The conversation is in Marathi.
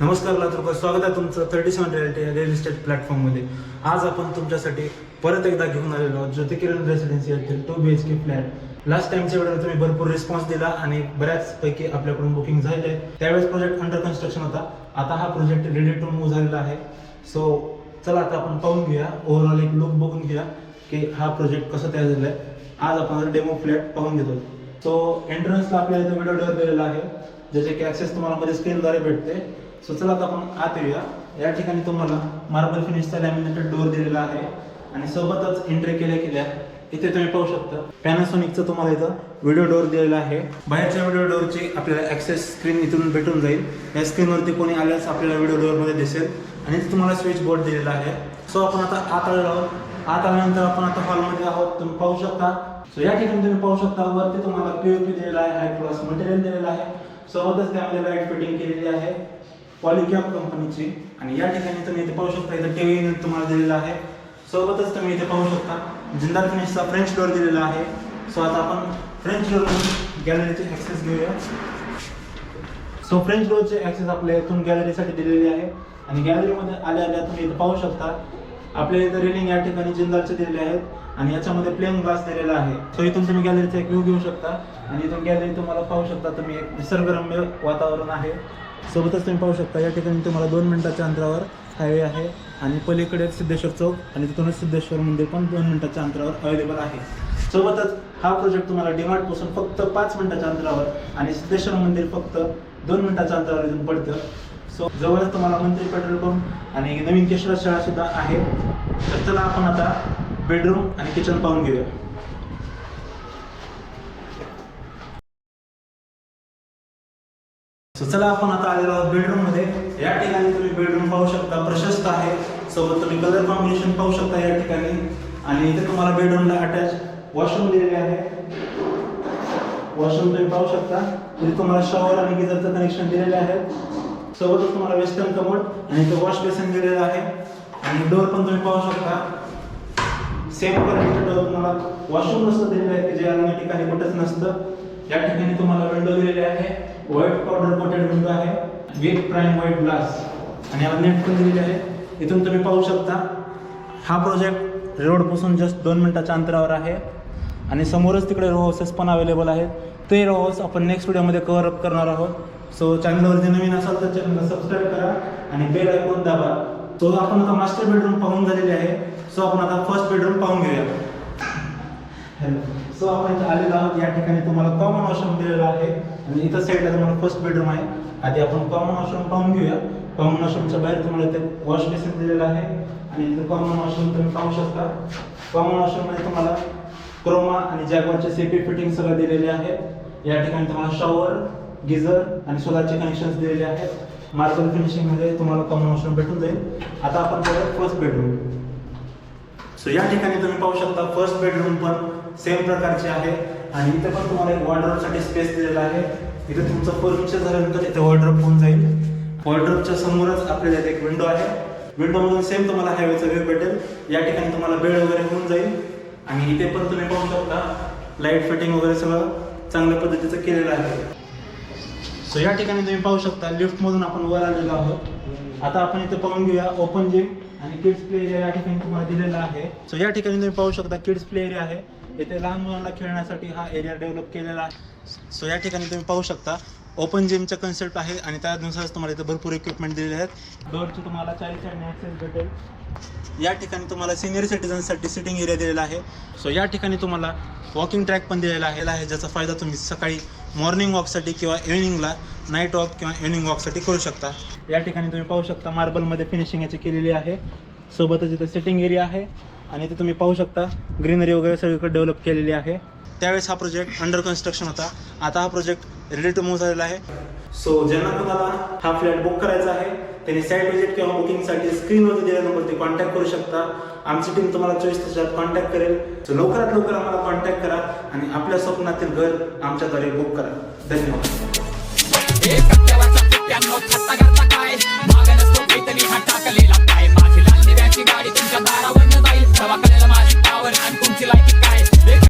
नमस्कार लातूरकर स्वागत आहे तुमचं थर्टी सेवन रियालिटी या रिअल इस्टेट प्लॅटफॉर्ममध्ये आज आपण तुमच्यासाठी परत एकदा घेऊन आलेलो आहोत ज्योती किरण रेसिडेन्सी येथील two B H K flat last टाइमच्या वेळेला तुम्ही भरपूर रिस्पॉन्स दिला आणि बऱ्याचपैकी आपल्याकडून बुकिंग झाले आहे त्यावेळेस प्रोजेक्ट अंडर कन्स्ट्रक्शन होता. आता हा प्रोजेक्ट रेडी टू मूव्ह झालेला आहे. सो चला आता आपण पाहून घेऊया. ओव्हरऑल एक लुक बघून घेऊया की हा प्रोजेक्ट कसं तयार झाला आहे. आज आपण डेमो फ्लॅट पाहून घेतो सो एंट्रन्सला आपल्याला इथं व्हिडिओ डोअर दिलेला आहे. ज्याचे की ॲक्सेस तुम्हाला मध्ये स्क्रीनद्वारे भेटते. सो चला आता आपण आत येऊया. या ठिकाणी तुम्हाला मार्बल फिनिशचा लॅमिनेटेड डोअर दिलेला आहे. आणि सोबतच एंट्री केल्या केल्या इथे तुम्ही पाहू शकता. पॅनासोनिकचं तुम्हाला इथं व्हिडिओ डोअर दिलेला आहे. बाहेरच्या व्हिडिओ डोअरची आपल्याला ॲक्सेस स्क्रीन इथून भेटून जाईल. या स्क्रीनवरती कोणी आल्यास आपल्याला व्हिडिओ डोअरमध्ये दिसेल. आणि इथे तुम्हाला स्विच बोर्ड दिलेला आहे. सो आपण आता आत आलेलो आहोत. आत आल्यानंतर आपण आता हॉलमध्ये आहोत. तुम्ही पाहू शकता. सो या ठिकाणी तुम्ही पाहू शकता वरती तुम्हाला पीओपी दिलेला आहे. हाय क्लास मटेरियल दिलेला आहे. सोबतच त्यामध्ये लाइट फिटिंग केलेली आहे. पॉलिकॅप कंपनीची आणि या ठिकाणी तुम्ही इथे पाहू शकता इथं टीव्ही युनिट तुम्हाला दिलेला आहे. सोबतच तुम्ही इथे पाहू शकता जिंदाल फिनिशचा फ्रेंच डोअर दिलेला आहे. सो आता आपण फ्रेंच डोअर गॅलरीचे ॲक्सेस घेऊया. सो फ्रेंच डोअरचे ॲक्सेस आपल्या इथून गॅलरीसाठी दिलेली आहे. आणि गॅलरीमध्ये आल्या आल्या तुम्ही इथे पाहू शकता आपल्या इथं रेलिंग या ठिकाणी जिंदालचे दिलेले आहेत आणि याच्यामध्ये प्लेन ग्लास दिलेला आहे. सो इथून तुम्ही गॅलरीचा एक व्ह्यू घेऊ शकता आणि इथून गॅलरी तुम्हाला पाहू शकता तुम्ही एक निसर्गरम्य वातावरण आहे. सोबतच तुम्ही पाहू शकता या ठिकाणी तुम्हाला दोन मिनिटाच्या अंतरावर हायवे आहे आणि पलीकडे एक सिद्धेश्वर चौक आणि तिथूनच सिद्धेश्वर मंदिर पण दोन मिनिटाच्या अंतरावर अवेलेबल आहे. सोबतच हा प्रोजेक्ट तुम्हाला डिमार्टपासून फक्त पाच मिनिटाच्या अंतरावर आणि सिद्धेश्वर मंदिर फक्त दोन मिनिटाच्या अंतरावर इथून पडतं. सो जवळच तुम्हाला मंत्री पेट्रोल पंप आणि नवीन केशरा शाळा सुद्धा आहे. तर चला आपण आता बेडरूम आणि किचन पाहून घेऊया. सो चला आपण आता आलेलो आहोत बेडरूममध्ये. या ठिकाणी तुम्ही बेडरूम पाहू शकता. प्रशस्त आहे. सोबत तुम्ही कलर कॉम्बिनेशन पाहू शकता या ठिकाणी. आणि इथे तुम्हाला बेडरूमला अटॅच वॉशरूम दिलेले आहे. वॉशरूम तुम्ही पाहू शकता. इथे तुम्हाला शॉवर आणि गिझरचं कनेक्शन दिलेले आहे. सोबतच तुम्हाला वेस्टर्न कमोड आणि तो वॉश बेसन दिलेलं आहे. आणि डोअर पण तुम्ही पाहू शकता. सेम क्वालिटीचा डोअर तुम्हाला वॉशरूम नसतं दिलेलं आहे की जे अन्य ठिकाणी कुठंच नसतं. या ठिकाणी तुम्हाला विंडो दिलेली आहे. व्हाईट पावडर कोटेड विंडो आहे. विथ प्राईम व्हाईट ग्लास आणि याला नेट पण दिलेली आहे. इथून तुम्ही पाहू शकता. हा प्रोजेक्ट रोडपासून जस्ट दोन मिनटाच्या अंतरावर आहे. आणि समोरच तिकडे रो हाऊसेस पण अवेलेबल आहेत. ते रो हाऊस आपण नेक्स्ट व्हिडिओमध्ये कव्हर अप करणार आहोत. सो चॅनलवरती नवीन असाल तर चॅनलला सबस्क्राईब करा आणि बेल ऐकून दाबा. सो आपण आता मास्टर बेडरूम पाहून झालेले आहे. सो आपण आता फर्स्ट बेडरूम पाहून घेऊया. सो आपण इथे आलेलो आहोत. या ठिकाणी तुम्हाला कॉमन वॉशरूम दिलेला आहे. आणि इथं साईडला तुम्हाला फर्स्ट बेडरूम आहे. आधी आपण कॉमन वॉशरूम पाहून घेऊया. कॉमन वॉशरूमच्या बाहेर तुम्हाला इथे वॉश बेसिन दिलेलं आहे. आणि इथे कॉमन वॉशरूम तुम्ही पाहू शकता. कॉमन वॉशरूममध्ये तुम्हाला क्रोमा आणि जॅगवरचे सेपी फिटिंग सगळं दिलेले आहे. या ठिकाणी तुम्हाला शॉवर गिझर आणि सोलारचे कनेक्शन्स दिलेले आहेत. मार्बल फिनिशिंगमध्ये तुम्हाला कॉमन वॉशरूम भेटून जाईल. आता आपण बघूया फर्स्ट बेडरूम सो या ठिकाणी तुम्ही पाहू शकता फर्स्ट बेडरूम पण सेम प्रकारचे आहे. आणि इथे पण तुम्हाला एक वॉर्ड्रॉपसाठी स्पेस दिलेला आहे. इथे तुमचं फर्निचर झाल्यानंतर इथे वॉर्ड्रॉप होऊन जाईल. वॉर्ड्रॉपच्या समोरच आपल्याला इथे एक विंडो आहे. विंडोमधून सेम तुम्हाला हायवेचा व्ह्यू भेटेल. या ठिकाणी तुम्हाला बेड वगैरे होऊन जाईल. आणि इथे पण तुम्ही पाहू शकता लाइट फिटिंग वगैरे सगळं चांगल्या पद्धतीचं केलेलं आहे. सो या ठिकाणी तुम्ही पाहू शकता लिफ्टमधून आपण वर आलेलो आहोत. आता आपण इथे पाहून घेऊया ओपन जिम आणि किड्स प्ले एरिया या ठिकाणी तुम्हाला दिलेला आहे. सो या ठिकाणी तुम्ही पाहू शकता किड्स प्ले एरिया आहे. इथे लहान मुलांना खेळण्यासाठी हा एरिया डेव्हलप केलेला आहे. सो या ठिकाणी तुम्ही पाहू शकता ओपन जिमचा कन्सेप्ट आहे आणि त्यानुसारच तुम्हाला इथे भरपूर इक्विपमेंट दिलेले आहेत. डोअरची तुम्हाला चारी साईडने ॲक्सेस भेटेल. या ठिकाणी तुम्हाला सिनियर सिटीजनसाठी सिटिंग एरिया दिलेला आहे. सो या ठिकाणी तुम्हाला वॉकिंग ट्रॅक पण दिलेला आहे ज्याचा फायदा तुम्ही सकाळी मॉर्निंग वॉकसाठी किंवा इव्हिनिंगला नाईट वॉक किंवा इव्हिनिंग वॉकसाठी करू शकता. या ठिकाणी तुम्ही पाहू शकता मार्बलमध्ये फिनिशिंग याची केलेली आहे. सोबतच इथं सिटिंग एरिया आहे. आणि इथे तुम्ही पाहू शकता ग्रीनरी वगैरे सगळीकडे डेव्हलप केलेली आहे. त्यावेळेस हा प्रोजेक्ट अंडर कन्स्ट्रक्शन होता. आता हा प्रोजेक्ट रेडी टू मूव्ह झालेला आहे. सो ज्यांना कोणाला हा फ्लॅट बुक करायचा आहे त्यांनी साईट विजिट किंवा बुकिंगसाठी स्क्रीनवरती दिलेल्या नंबरती कॉन्टॅक्ट करू शकता. आमची टीम तुम्हाला चोवीस तासात कॉन्टॅक्ट करेल. सो लवकरात लवकर आम्हाला कॉन्टॅक्ट करा आणि आपल्या स्वप्नातील घर आमच्याद्वारे बुक करा. धन्यवाद.